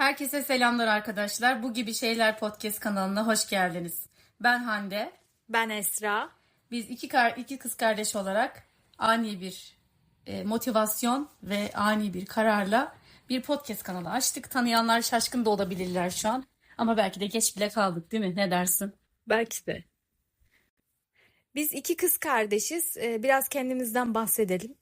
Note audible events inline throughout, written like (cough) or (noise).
Herkese selamlar arkadaşlar. Bu gibi şeyler podcast kanalına hoş geldiniz. Ben Hande. Ben Esra. Biz iki, kar, iki kız kardeş olarak ani bir e, motivasyon ve ani bir kararla bir podcast kanalı açtık. Tanıyanlar şaşkın da olabilirler şu an. Ama belki de geç bile kaldık değil mi? Ne dersin? Belki de. Biz iki kız kardeşiz. Ee, Biraz kendimizden bahsedelim.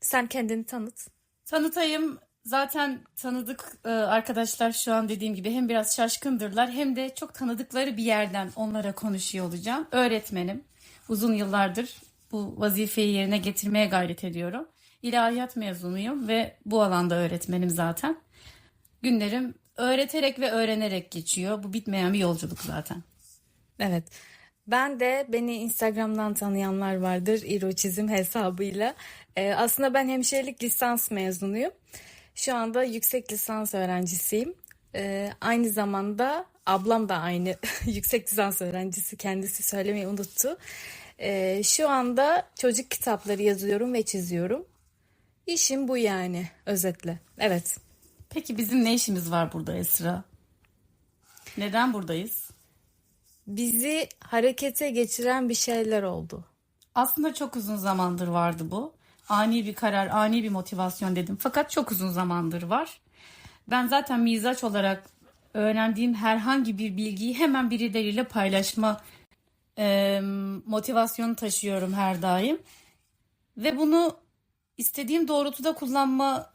Sen kendini tanıt. Tanıtayım. Zaten tanıdık e, arkadaşlar şu an dediğim gibi hem biraz şaşkındırlar hem de çok tanıdıkları bir yerden onlara konuşuyor olacağım. Öğretmenim. Uzun yıllardır bu vazifeyi yerine getirmeye gayret ediyorum. İlahiyat mezunuyum ve bu alanda öğretmenim zaten. Günlerim öğreterek ve öğrenerek geçiyor. Bu bitmeyen bir yolculuk zaten. Evet. Ben de beni Instagram'dan tanıyanlar vardır. İro çizim hesabıyla. Ee, aslında ben hemşirelik lisans mezunuyum. Şu anda yüksek lisans öğrencisiyim. Ee, aynı zamanda ablam da aynı (laughs) yüksek lisans öğrencisi. Kendisi söylemeyi unuttu. Ee, şu anda çocuk kitapları yazıyorum ve çiziyorum. İşim bu yani özetle. Evet. Peki bizim ne işimiz var burada Esra? Neden buradayız? Bizi harekete geçiren bir şeyler oldu. Aslında çok uzun zamandır vardı bu. Ani bir karar, ani bir motivasyon dedim. Fakat çok uzun zamandır var. Ben zaten mizaç olarak öğrendiğim herhangi bir bilgiyi hemen birileriyle paylaşma e, motivasyonu taşıyorum her daim. Ve bunu istediğim doğrultuda kullanma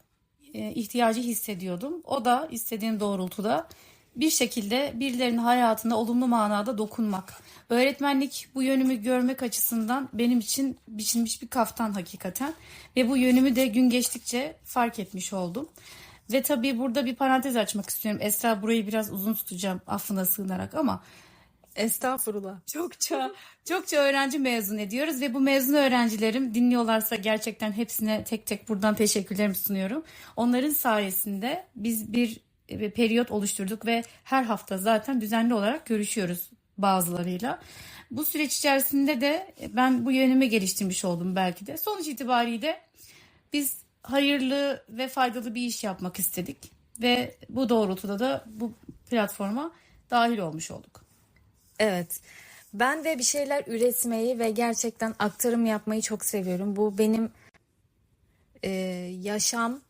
e, ihtiyacı hissediyordum. O da istediğim doğrultuda bir şekilde birilerinin hayatına olumlu manada dokunmak. Öğretmenlik bu yönümü görmek açısından benim için biçilmiş bir kaftan hakikaten. Ve bu yönümü de gün geçtikçe fark etmiş oldum. Ve tabii burada bir parantez açmak istiyorum. Esra burayı biraz uzun tutacağım affına sığınarak ama Estağfurullah. çokça çokça öğrenci mezun ediyoruz ve bu mezun öğrencilerim dinliyorlarsa gerçekten hepsine tek tek buradan teşekkürlerimi sunuyorum. Onların sayesinde biz bir, bir periyot oluşturduk ve her hafta zaten düzenli olarak görüşüyoruz bazılarıyla. Bu süreç içerisinde de ben bu yönümü geliştirmiş oldum belki de. Sonuç itibariyle biz hayırlı ve faydalı bir iş yapmak istedik ve bu doğrultuda da bu platforma dahil olmuş olduk. Evet. Ben de bir şeyler üretmeyi ve gerçekten aktarım yapmayı çok seviyorum. Bu benim e, yaşam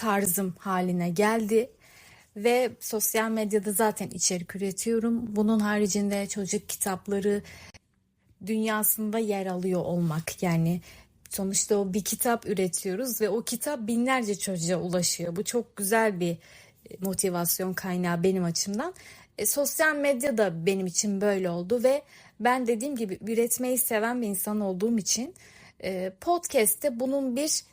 tarzım haline geldi. Ve sosyal medyada zaten içerik üretiyorum. Bunun haricinde çocuk kitapları dünyasında yer alıyor olmak. Yani sonuçta o bir kitap üretiyoruz ve o kitap binlerce çocuğa ulaşıyor. Bu çok güzel bir motivasyon kaynağı benim açımdan. E, sosyal medya da benim için böyle oldu ve ben dediğim gibi üretmeyi seven bir insan olduğum için e, podcast'te bunun bir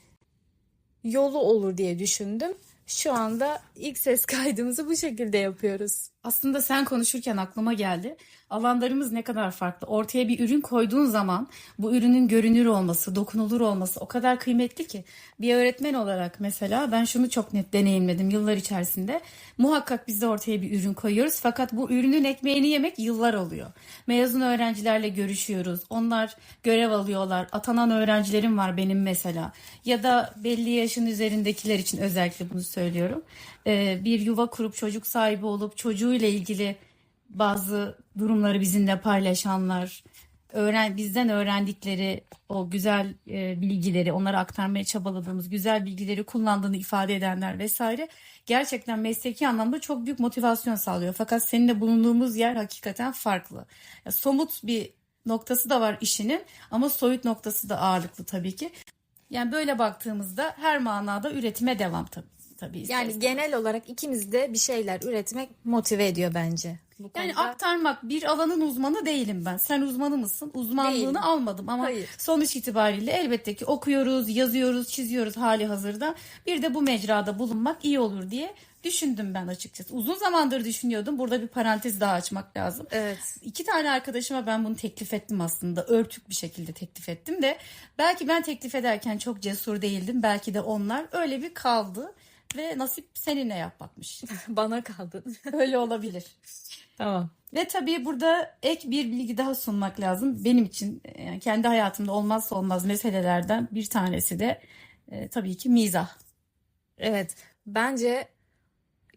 yolu olur diye düşündüm. Şu anda ilk ses kaydımızı bu şekilde yapıyoruz. Aslında sen konuşurken aklıma geldi. Alanlarımız ne kadar farklı. Ortaya bir ürün koyduğun zaman bu ürünün görünür olması, dokunulur olması o kadar kıymetli ki. Bir öğretmen olarak mesela ben şunu çok net deneyimledim yıllar içerisinde. Muhakkak biz de ortaya bir ürün koyuyoruz fakat bu ürünün ekmeğini yemek yıllar oluyor. Mezun öğrencilerle görüşüyoruz. Onlar görev alıyorlar. Atanan öğrencilerim var benim mesela. Ya da belli yaşın üzerindekiler için özellikle bunu söylüyorum. Ee, bir yuva kurup çocuk sahibi olup çocuğuyla ilgili bazı durumları bizimle paylaşanlar, öğren bizden öğrendikleri o güzel e, bilgileri, onlara aktarmaya çabaladığımız güzel bilgileri kullandığını ifade edenler vesaire gerçekten mesleki anlamda çok büyük motivasyon sağlıyor. Fakat seninle bulunduğumuz yer hakikaten farklı. Ya, somut bir noktası da var işinin ama soyut noktası da ağırlıklı tabii ki. Yani böyle baktığımızda her manada üretime devam tabii. Tabii ister Yani genel olarak ikimiz de bir şeyler üretmek motive ediyor bence. Bu Yani konuda- aktarmak bir alanın uzmanı değilim ben. Sen uzmanı mısın? Uzmanlığını Değilim. almadım ama Hayır. sonuç itibariyle elbette ki okuyoruz, yazıyoruz, çiziyoruz hali hazırda. Bir de bu mecrada bulunmak iyi olur diye düşündüm ben açıkçası. Uzun zamandır düşünüyordum. Burada bir parantez daha açmak lazım. Evet. İki tane arkadaşıma ben bunu teklif ettim aslında. Örtük bir şekilde teklif ettim de belki ben teklif ederken çok cesur değildim. Belki de onlar öyle bir kaldı ve nasip seninle yapmakmış. (laughs) Bana kaldın. (laughs) öyle olabilir. Tamam. Ve tabii burada ek bir bilgi daha sunmak lazım. Benim için yani kendi hayatımda olmazsa olmaz meselelerden bir tanesi de e, tabii ki mizah. Evet. Bence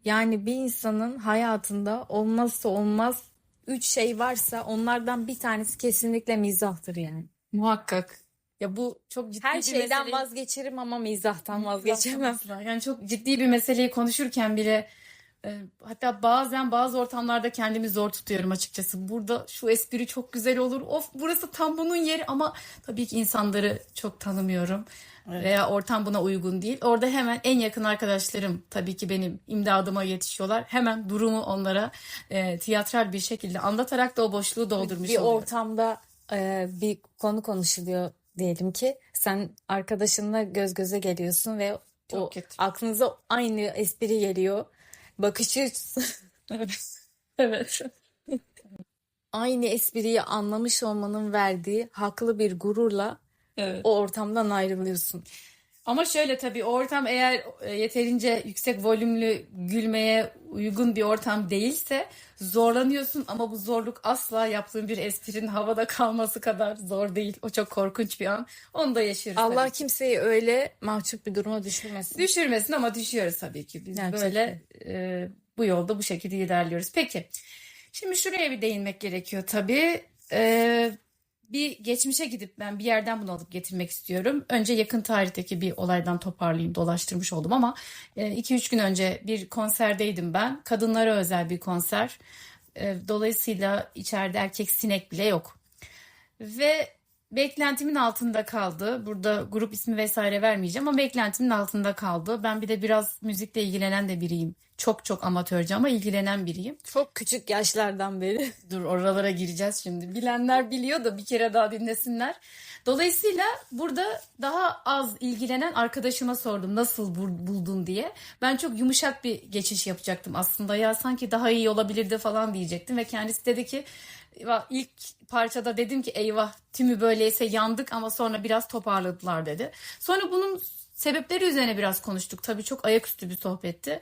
Yani bir insanın hayatında olmazsa olmaz üç şey varsa onlardan bir tanesi kesinlikle mizahtır yani. Muhakkak. Ya bu çok ciddi Her bir şeyden meseleyi- vazgeçerim ama mizahtan vazgeçemem. Yani çok ciddi bir meseleyi konuşurken bile e, hatta bazen bazı ortamlarda kendimi zor tutuyorum açıkçası. Burada şu espri çok güzel olur. Of burası tam bunun yeri ama tabii ki insanları çok tanımıyorum. Veya ortam buna uygun değil. Orada hemen en yakın arkadaşlarım tabii ki benim imdadıma yetişiyorlar. Hemen durumu onlara e, tiyatral bir şekilde anlatarak da o boşluğu doldurmuş Bir oluyorum. ortamda e, bir konu konuşuluyor diyelim ki sen arkadaşınla göz göze geliyorsun ve Çok o kötü. aklınıza aynı espri geliyor. Bakış açısı (laughs) Evet. aynı espriyi anlamış olmanın verdiği haklı bir gururla Evet. o ortamdan ayrılıyorsun. Ama şöyle tabii ortam eğer e, yeterince yüksek volümlü gülmeye uygun bir ortam değilse zorlanıyorsun ama bu zorluk asla yaptığın bir esprinin havada kalması kadar zor değil. O çok korkunç bir an. Onu da yaşıyoruz Allah tabii. kimseyi öyle mahcup bir duruma düşürmesin. Düşürmesin ama düşüyoruz tabii ki. Biz Gerçekten. böyle e, bu yolda bu şekilde ilerliyoruz. Peki. Şimdi şuraya bir değinmek gerekiyor tabii. E, bir geçmişe gidip ben bir yerden bunu alıp getirmek istiyorum. Önce yakın tarihteki bir olaydan toparlayayım. Dolaştırmış oldum ama 2-3 gün önce bir konserdeydim ben. Kadınlara özel bir konser. E, dolayısıyla içeride erkek sinek bile yok. Ve beklentimin altında kaldı. Burada grup ismi vesaire vermeyeceğim ama beklentimin altında kaldı. Ben bir de biraz müzikle ilgilenen de biriyim. Çok çok amatörce ama ilgilenen biriyim. Çok küçük yaşlardan beri. (laughs) Dur oralara gireceğiz şimdi. Bilenler biliyor da bir kere daha dinlesinler. Dolayısıyla burada daha az ilgilenen arkadaşıma sordum nasıl bul- buldun diye. Ben çok yumuşak bir geçiş yapacaktım aslında. Ya sanki daha iyi olabilirdi falan diyecektim ve kendisi dedi ki "Va- ilk parçada dedim ki eyvah tümü böyleyse yandık ama sonra biraz toparladılar dedi. Sonra bunun sebepleri üzerine biraz konuştuk. Tabii çok ayaküstü bir sohbetti.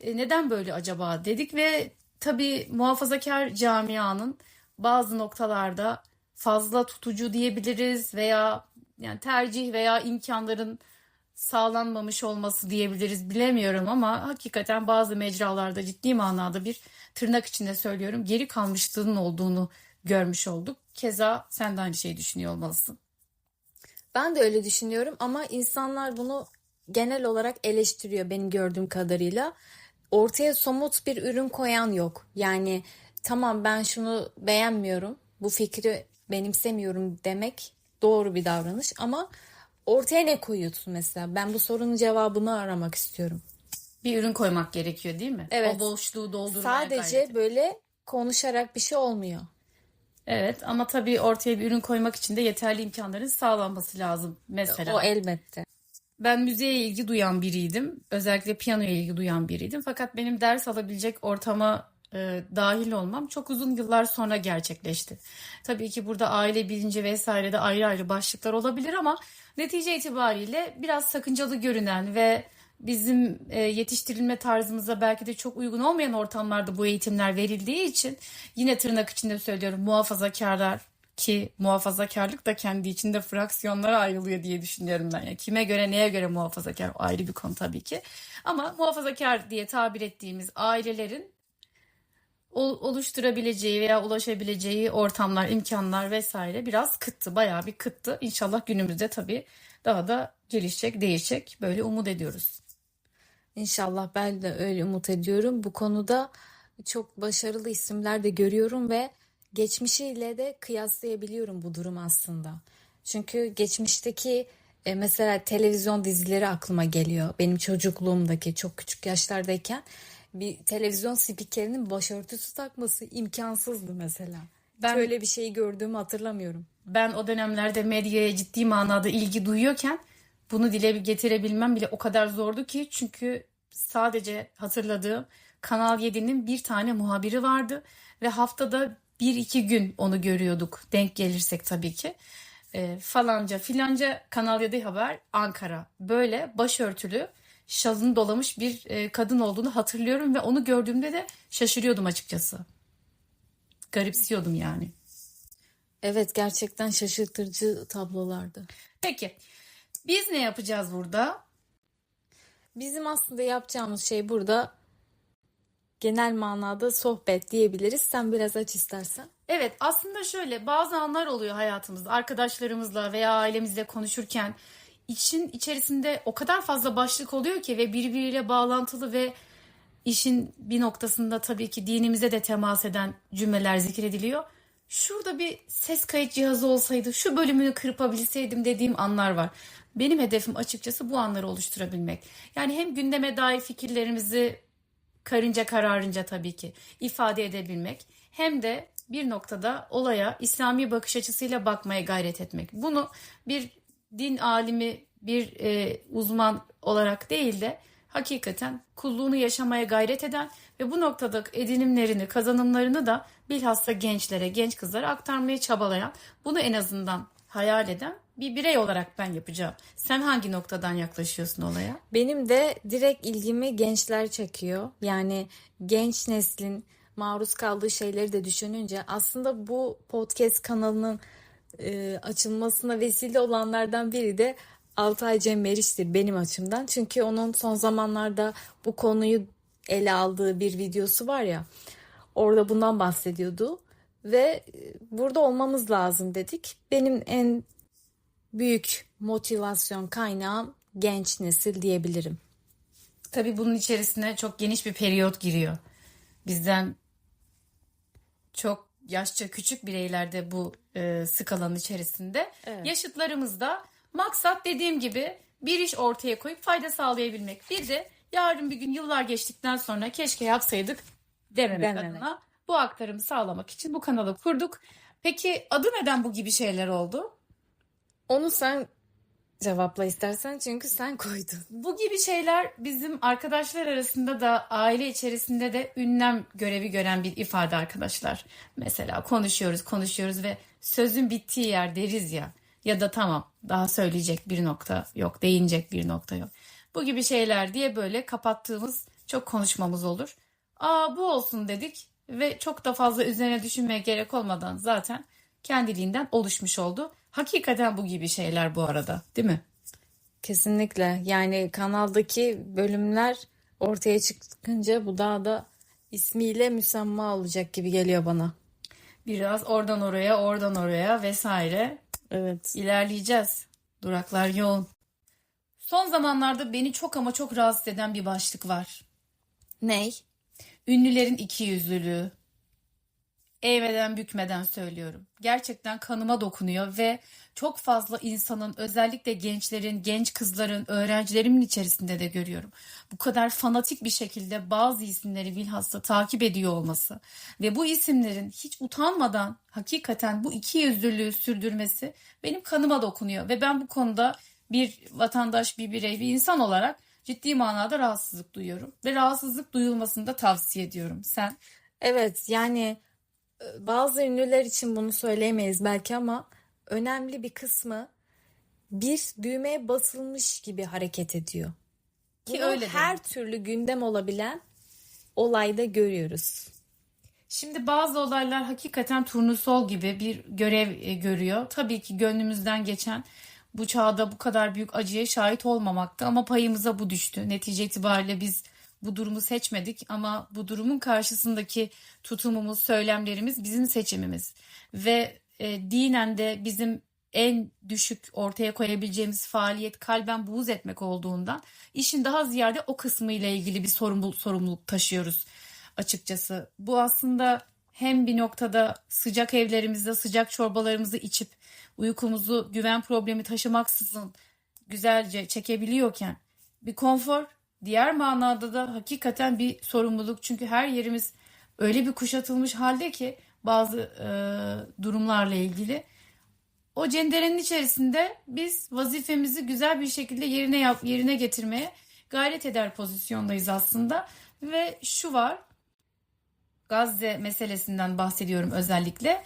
E, neden böyle acaba dedik ve tabii muhafazakar camianın bazı noktalarda fazla tutucu diyebiliriz veya yani tercih veya imkanların sağlanmamış olması diyebiliriz bilemiyorum ama hakikaten bazı mecralarda ciddi manada bir tırnak içinde söylüyorum geri kalmışlığının olduğunu görmüş olduk. Keza sen de aynı şeyi düşünüyor olmalısın. Ben de öyle düşünüyorum ama insanlar bunu genel olarak eleştiriyor benim gördüğüm kadarıyla. Ortaya somut bir ürün koyan yok. Yani tamam ben şunu beğenmiyorum, bu fikri benimsemiyorum demek doğru bir davranış ama ortaya ne koyuyorsun mesela? Ben bu sorunun cevabını aramak istiyorum. Bir ürün koymak gerekiyor değil mi? Evet. O boşluğu doldurmaya Sadece gayret. böyle konuşarak bir şey olmuyor. Evet ama tabii ortaya bir ürün koymak için de yeterli imkanların sağlanması lazım mesela. O elbette. Ben müziğe ilgi duyan biriydim. Özellikle piyanoya ilgi duyan biriydim. Fakat benim ders alabilecek ortama e, dahil olmam çok uzun yıllar sonra gerçekleşti. Tabii ki burada aile bilinci vesaire de ayrı ayrı başlıklar olabilir ama netice itibariyle biraz sakıncalı görünen ve bizim e, yetiştirilme tarzımıza belki de çok uygun olmayan ortamlarda bu eğitimler verildiği için yine tırnak içinde söylüyorum muhafazakarlar ki muhafazakarlık da kendi içinde fraksiyonlara ayrılıyor diye düşünüyorum ben. Yani kime göre neye göre muhafazakar ayrı bir konu tabii ki. Ama muhafazakar diye tabir ettiğimiz ailelerin ol- oluşturabileceği veya ulaşabileceği ortamlar, imkanlar vesaire biraz kıttı. Bayağı bir kıttı. İnşallah günümüzde tabii daha da gelişecek, değişecek. Böyle umut ediyoruz. İnşallah ben de öyle umut ediyorum. Bu konuda çok başarılı isimler de görüyorum ve geçmişiyle de kıyaslayabiliyorum bu durum aslında. Çünkü geçmişteki e, mesela televizyon dizileri aklıma geliyor. Benim çocukluğumdaki çok küçük yaşlardayken bir televizyon spikerinin başörtüsü takması imkansızdı mesela. Ben- Şöyle bir şeyi gördüğümü hatırlamıyorum. Ben o dönemlerde medyaya ciddi manada ilgi duyuyorken bunu dile getirebilmem bile o kadar zordu ki çünkü sadece hatırladığım Kanal 7'nin bir tane muhabiri vardı ve haftada bir iki gün onu görüyorduk denk gelirsek tabii ki. E, falanca filanca Kanal 7 haber Ankara böyle başörtülü şalını dolamış bir e, kadın olduğunu hatırlıyorum ve onu gördüğümde de şaşırıyordum açıkçası. Garipsiyordum yani. Evet gerçekten şaşırtıcı tablolardı. Peki biz ne yapacağız burada? Bizim aslında yapacağımız şey burada genel manada sohbet diyebiliriz. Sen biraz aç istersen. Evet, aslında şöyle bazı anlar oluyor hayatımızda arkadaşlarımızla veya ailemizle konuşurken için içerisinde o kadar fazla başlık oluyor ki ve birbiriyle bağlantılı ve işin bir noktasında tabii ki dinimize de temas eden cümleler zikrediliyor. Şurada bir ses kayıt cihazı olsaydı şu bölümünü kırpabilseydim dediğim anlar var. Benim hedefim açıkçası bu anları oluşturabilmek. Yani hem gündeme dair fikirlerimizi karınca kararınca tabii ki ifade edebilmek hem de bir noktada olaya İslami bakış açısıyla bakmaya gayret etmek. Bunu bir din alimi, bir e, uzman olarak değil de hakikaten kulluğunu yaşamaya gayret eden ve bu noktada edinimlerini, kazanımlarını da bilhassa gençlere, genç kızlara aktarmaya çabalayan, bunu en azından hayal eden bir birey olarak ben yapacağım. Sen hangi noktadan yaklaşıyorsun olaya? Benim de direkt ilgimi gençler çekiyor. Yani genç neslin maruz kaldığı şeyleri de düşününce aslında bu podcast kanalının e, açılmasına vesile olanlardan biri de Altay Cem Meriç'tir benim açımdan. Çünkü onun son zamanlarda bu konuyu ele aldığı bir videosu var ya. Orada bundan bahsediyordu ve e, burada olmamız lazım dedik. Benim en büyük motivasyon kaynağım genç nesil diyebilirim. Tabii bunun içerisine çok geniş bir periyot giriyor. Bizden çok yaşça küçük bireyler de bu e, skalanın içerisinde. Evet. Yaşıtlarımızda maksat dediğim gibi bir iş ortaya koyup fayda sağlayabilmek. Bir de yarın bir gün yıllar geçtikten sonra keşke yapsaydık dememek, Dememek. adına bu aktarımı sağlamak için bu kanalı kurduk. Peki adı neden bu gibi şeyler oldu? Onu sen cevapla istersen çünkü sen koydun. Bu gibi şeyler bizim arkadaşlar arasında da aile içerisinde de ünlem görevi gören bir ifade arkadaşlar. Mesela konuşuyoruz konuşuyoruz ve sözün bittiği yer deriz ya ya da tamam daha söyleyecek bir nokta yok değinecek bir nokta yok. Bu gibi şeyler diye böyle kapattığımız çok konuşmamız olur. Aa bu olsun dedik ve çok da fazla üzerine düşünmeye gerek olmadan zaten kendiliğinden oluşmuş oldu. Hakikaten bu gibi şeyler bu arada değil mi? Kesinlikle. Yani kanaldaki bölümler ortaya çıkınca bu daha da ismiyle müsemma olacak gibi geliyor bana. Biraz oradan oraya, oradan oraya vesaire Evet. ilerleyeceğiz. Duraklar yoğun. Son zamanlarda beni çok ama çok rahatsız eden bir başlık var. Ney? Ünlülerin ikiyüzlülüğü. Eğmeden bükmeden söylüyorum. Gerçekten kanıma dokunuyor ve çok fazla insanın özellikle gençlerin, genç kızların, öğrencilerimin içerisinde de görüyorum. Bu kadar fanatik bir şekilde bazı isimleri bilhassa takip ediyor olması ve bu isimlerin hiç utanmadan hakikaten bu ikiyüzlülüğü sürdürmesi benim kanıma dokunuyor ve ben bu konuda bir vatandaş, bir birey, bir insan olarak ciddi manada rahatsızlık duyuyorum ve rahatsızlık duyulmasını da tavsiye ediyorum. Sen Evet yani e, bazı ünlüler için bunu söyleyemeyiz belki ama önemli bir kısmı bir düğmeye basılmış gibi hareket ediyor. Ki Bunu öyle de. her türlü gündem olabilen olayda görüyoruz. Şimdi bazı olaylar hakikaten turnusol gibi bir görev e, görüyor. Tabii ki gönlümüzden geçen bu çağda bu kadar büyük acıya şahit olmamaktı ama payımıza bu düştü. Netice itibariyle biz bu durumu seçmedik ama bu durumun karşısındaki tutumumuz, söylemlerimiz bizim seçimimiz. Ve e, dinen de bizim en düşük ortaya koyabileceğimiz faaliyet kalben buğz etmek olduğundan işin daha ziyade o kısmı ile ilgili bir sorumluluk, sorumluluk taşıyoruz açıkçası. Bu aslında hem bir noktada sıcak evlerimizde sıcak çorbalarımızı içip uykumuzu güven problemi taşımaksızın güzelce çekebiliyorken bir konfor, diğer manada da hakikaten bir sorumluluk. Çünkü her yerimiz öyle bir kuşatılmış halde ki bazı e, durumlarla ilgili. O cenderenin içerisinde biz vazifemizi güzel bir şekilde yerine yap, yerine getirmeye gayret eder pozisyondayız aslında. Ve şu var, Gazze meselesinden bahsediyorum özellikle.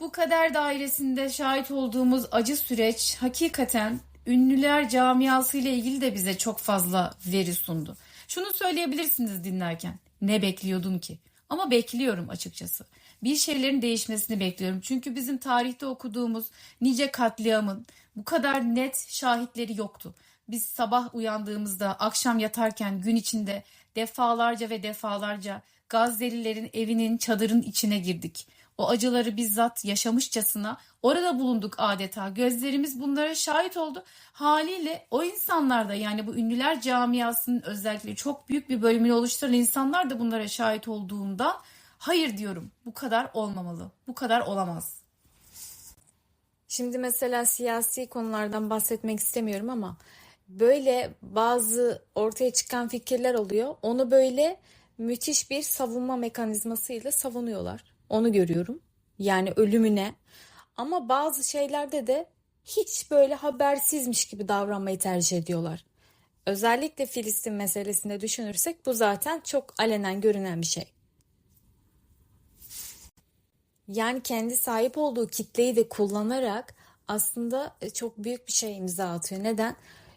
Bu kader dairesinde şahit olduğumuz acı süreç hakikaten ünlüler camiası ile ilgili de bize çok fazla veri sundu. Şunu söyleyebilirsiniz dinlerken. Ne bekliyordun ki? Ama bekliyorum açıkçası. Bir şeylerin değişmesini bekliyorum. Çünkü bizim tarihte okuduğumuz nice katliamın bu kadar net şahitleri yoktu. Biz sabah uyandığımızda, akşam yatarken, gün içinde defalarca ve defalarca Gazze'lilerin evinin, çadırın içine girdik. O acıları bizzat yaşamışçasına orada bulunduk adeta. Gözlerimiz bunlara şahit oldu. Haliyle o insanlar da yani bu ünlüler camiasının özellikle çok büyük bir bölümünü oluşturan insanlar da bunlara şahit olduğunda hayır diyorum. Bu kadar olmamalı. Bu kadar olamaz. Şimdi mesela siyasi konulardan bahsetmek istemiyorum ama böyle bazı ortaya çıkan fikirler oluyor. Onu böyle müthiş bir savunma mekanizmasıyla savunuyorlar. Onu görüyorum. Yani ölümüne. Ama bazı şeylerde de hiç böyle habersizmiş gibi davranmayı tercih ediyorlar. Özellikle Filistin meselesinde düşünürsek bu zaten çok alenen görünen bir şey. Yani kendi sahip olduğu kitleyi de kullanarak aslında e, çok büyük bir şey imza atıyor. Neden?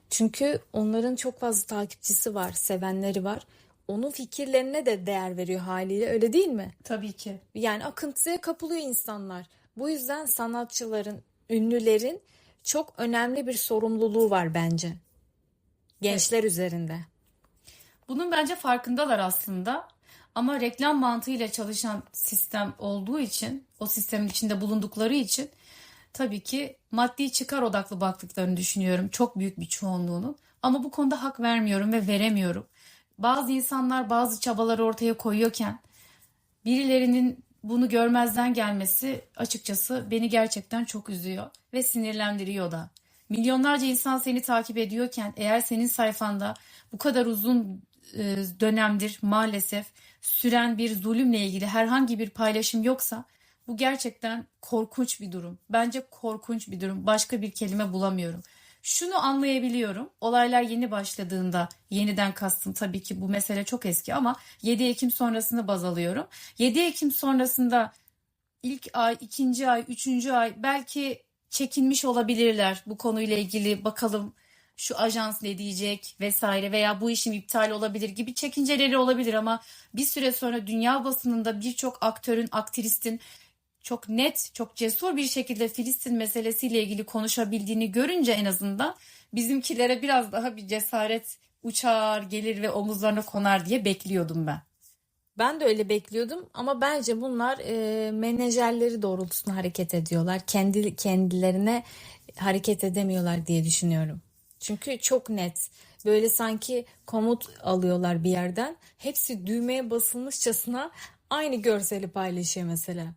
Çünkü onların çok fazla takipçisi var, sevenleri var. Onun fikirlerine de değer veriyor haliyle öyle değil mi? Tabii ki. Yani akıntıya kapılıyor insanlar. Bu yüzden sanatçıların, ünlülerin çok önemli bir sorumluluğu var bence. Gençler üzerinde. Bunun bence farkındalar aslında. Ama reklam mantığıyla çalışan sistem olduğu için, o sistemin içinde bulundukları için tabii ki maddi çıkar odaklı baktıklarını düşünüyorum. Çok büyük bir çoğunluğunun. Ama bu konuda hak vermiyorum ve veremiyorum. Bazı insanlar bazı çabaları ortaya koyuyorken birilerinin bunu görmezden gelmesi açıkçası beni gerçekten çok üzüyor ve sinirlendiriyor da. Milyonlarca insan seni takip ediyorken eğer senin sayfanda bu kadar uzun e, dönemdir maalesef süren bir zulümle ilgili herhangi bir paylaşım yoksa bu gerçekten korkunç bir durum. Bence korkunç bir durum. Başka bir kelime bulamıyorum. Şunu anlayabiliyorum. Olaylar yeni başladığında yeniden kastım tabii ki bu mesele çok eski ama 7 Ekim sonrasını baz alıyorum. 7 Ekim sonrasında ilk ay, ikinci ay, üçüncü ay belki çekinmiş olabilirler bu konuyla ilgili bakalım şu ajans ne diyecek vesaire veya bu işim iptal olabilir gibi çekinceleri olabilir ama bir süre sonra dünya basınında birçok aktörün, aktivistin çok net, çok cesur bir şekilde Filistin meselesiyle ilgili konuşabildiğini görünce en azından bizimkilere biraz daha bir cesaret uçar, gelir ve omuzlarına konar diye bekliyordum ben. Ben de öyle bekliyordum ama bence bunlar e, menajerleri doğrultusunda hareket ediyorlar. Kendi kendilerine hareket edemiyorlar diye düşünüyorum. Çünkü çok net. Böyle sanki komut alıyorlar bir yerden. Hepsi düğmeye basılmışçasına aynı görseli paylaşıyor mesela.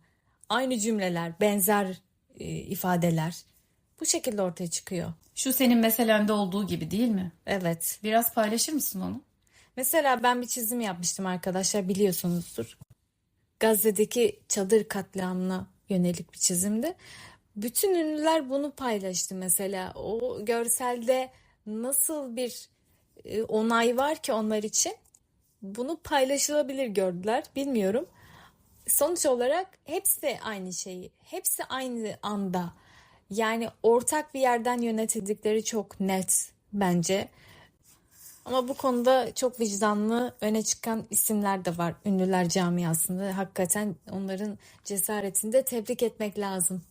Aynı cümleler, benzer e, ifadeler. Bu şekilde ortaya çıkıyor. Şu senin meselende olduğu gibi değil mi? Evet. Biraz paylaşır mısın onu? Mesela ben bir çizim yapmıştım arkadaşlar biliyorsunuzdur. Gazze'deki çadır katliamına yönelik bir çizimdi. Bütün ünlüler bunu paylaştı mesela. O görselde nasıl bir e, onay var ki onlar için bunu paylaşılabilir gördüler bilmiyorum. Sonuç olarak hepsi aynı şeyi, hepsi aynı anda. Yani ortak bir yerden yönetildikleri çok net bence. Ama bu konuda çok vicdanlı öne çıkan isimler de var ünlüler camiasında. Hakikaten onların cesaretini de tebrik etmek lazım.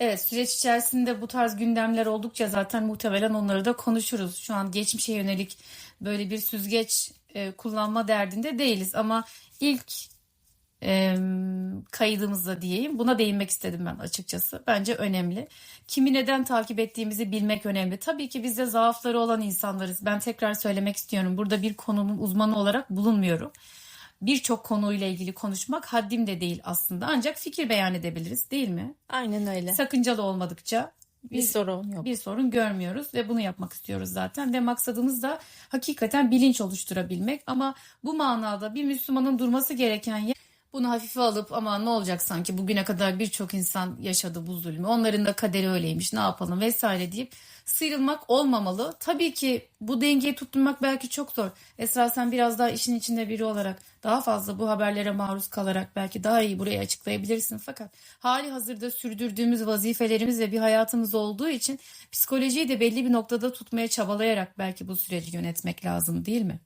Evet süreç içerisinde bu tarz gündemler oldukça zaten muhtemelen onları da konuşuruz. Şu an geçmişe yönelik böyle bir süzgeç e, kullanma derdinde değiliz ama ilk e, kaydımızda diyeyim buna değinmek istedim ben açıkçası. Bence önemli. Kimi neden takip ettiğimizi bilmek önemli. Tabii ki biz de zaafları olan insanlarız. Ben tekrar söylemek istiyorum. Burada bir konunun uzmanı olarak bulunmuyorum. Birçok konuyla ilgili konuşmak haddim de değil aslında. Ancak fikir beyan edebiliriz değil mi? Aynen öyle. Sakıncalı olmadıkça Bir sorun yok. bir sorun görmüyoruz ve bunu yapmak istiyoruz zaten ve maksadımız da hakikaten bilinç oluşturabilmek ama bu manada bir Müslümanın durması gereken yer bunu hafife alıp ama ne olacak sanki bugüne kadar birçok insan yaşadı bu zulmü onların da kaderi öyleymiş ne yapalım vesaire deyip sıyrılmak olmamalı. Tabii ki bu dengeyi tutturmak belki çok zor. Esra sen biraz daha işin içinde biri olarak daha fazla bu haberlere maruz kalarak belki daha iyi burayı açıklayabilirsin. Fakat hali hazırda sürdürdüğümüz vazifelerimiz ve bir hayatımız olduğu için psikolojiyi de belli bir noktada tutmaya çabalayarak belki bu süreci yönetmek lazım değil mi?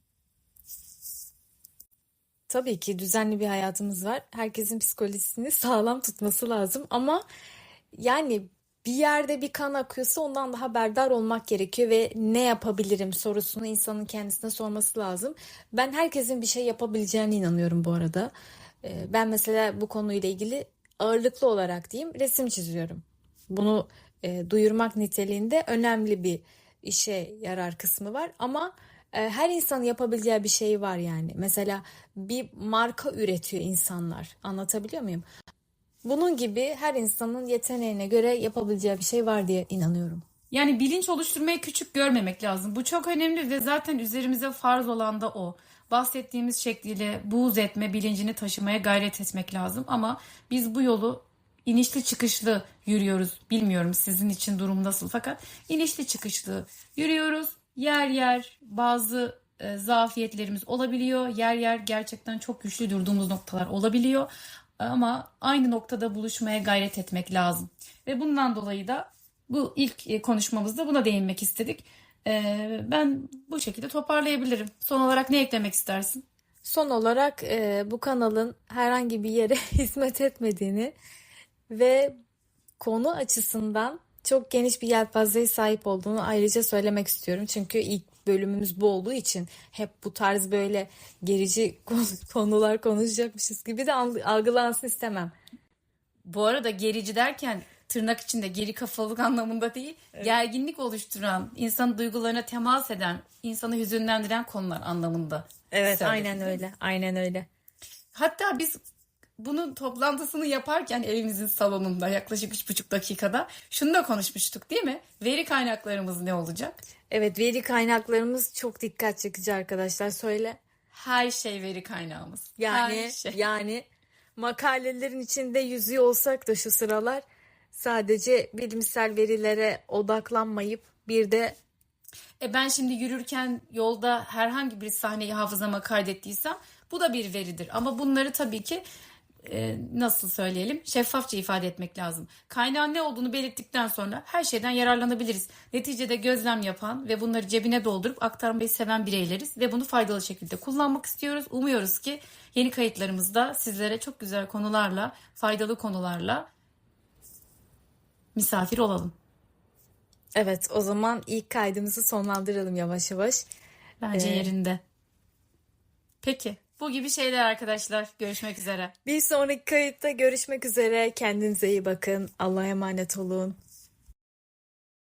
Tabii ki düzenli bir hayatımız var. Herkesin psikolojisini sağlam tutması lazım ama yani bir yerde bir kan akıyorsa ondan da haberdar olmak gerekiyor ve ne yapabilirim sorusunu insanın kendisine sorması lazım. Ben herkesin bir şey yapabileceğine inanıyorum bu arada. Ee, Ben mesela bu konuyla ilgili ağırlıklı olarak diyeyim resim çiziyorum. Bunu e, duyurmak niteliğinde önemli bir işe yarar kısmı var ama her insanın yapabileceği bir şey var yani. Mesela bir marka üretiyor insanlar. Anlatabiliyor muyum? Bunun gibi her insanın yeteneğine göre yapabileceği bir şey var diye inanıyorum. Yani bilinç oluşturmayı küçük görmemek lazım. Bu çok önemli ve zaten üzerimize farz olan da o. Bahsettiğimiz şekliyle buğz etme bilincini taşımaya gayret etmek lazım. Ama biz bu yolu inişli çıkışlı yürüyoruz. Bilmiyorum sizin için durum nasıl fakat inişli çıkışlı yürüyoruz. Yer yer bazı e, zafiyetlerimiz olabiliyor. Yer yer gerçekten çok güçlü durduğumuz noktalar olabiliyor. Ama aynı noktada buluşmaya gayret etmek lazım. Ve bundan dolayı da bu ilk e, konuşmamızda buna değinmek istedik. Ee, ben bu şekilde toparlayabilirim. Son olarak ne eklemek istersin? Son olarak e, bu kanalın herhangi bir yere (laughs) hizmet etmediğini ve konu açısından çok geniş bir yelpazeye sahip olduğunu ayrıca söylemek istiyorum. Çünkü ilk bölümümüz bu olduğu için hep bu tarz böyle gerici (laughs) konular konuşacakmışız gibi de algılansın istemem. Bu arada gerici derken tırnak içinde geri kafalık (laughs) anlamında değil, gerginlik oluşturan, insan duygularına temas eden, insanı hüzünlendiren konular anlamında. Evet, aynen öyle. Aynen öyle. Hatta biz bunun toplantısını yaparken evimizin salonunda yaklaşık üç buçuk dakikada şunu da konuşmuştuk değil mi? Veri kaynaklarımız ne olacak? Evet, veri kaynaklarımız çok dikkat çekici arkadaşlar. Söyle. Her şey veri kaynağımız. Yani Her şey. yani makalelerin içinde yüzüyor olsak da şu sıralar sadece bilimsel verilere odaklanmayıp bir de E ben şimdi yürürken yolda herhangi bir sahneyi hafızama kaydettiysem bu da bir veridir. Ama bunları tabii ki e, nasıl söyleyelim şeffafça ifade etmek lazım. Kaynağın ne olduğunu belirttikten sonra her şeyden yararlanabiliriz. Neticede gözlem yapan ve bunları cebine doldurup aktarmayı seven bireyleriz ve bunu faydalı şekilde kullanmak istiyoruz. Umuyoruz ki yeni kayıtlarımızda sizlere çok güzel konularla, faydalı konularla misafir olalım. evet o zaman ilk kaydımızı sonlandıralım yavaş yavaş. Bence Ee, yerinde. Peki. Bu gibi şeyler arkadaşlar. Görüşmek üzere. Bir sonraki kayıtta görüşmek üzere. Kendinize iyi bakın. Allah'a emanet olun.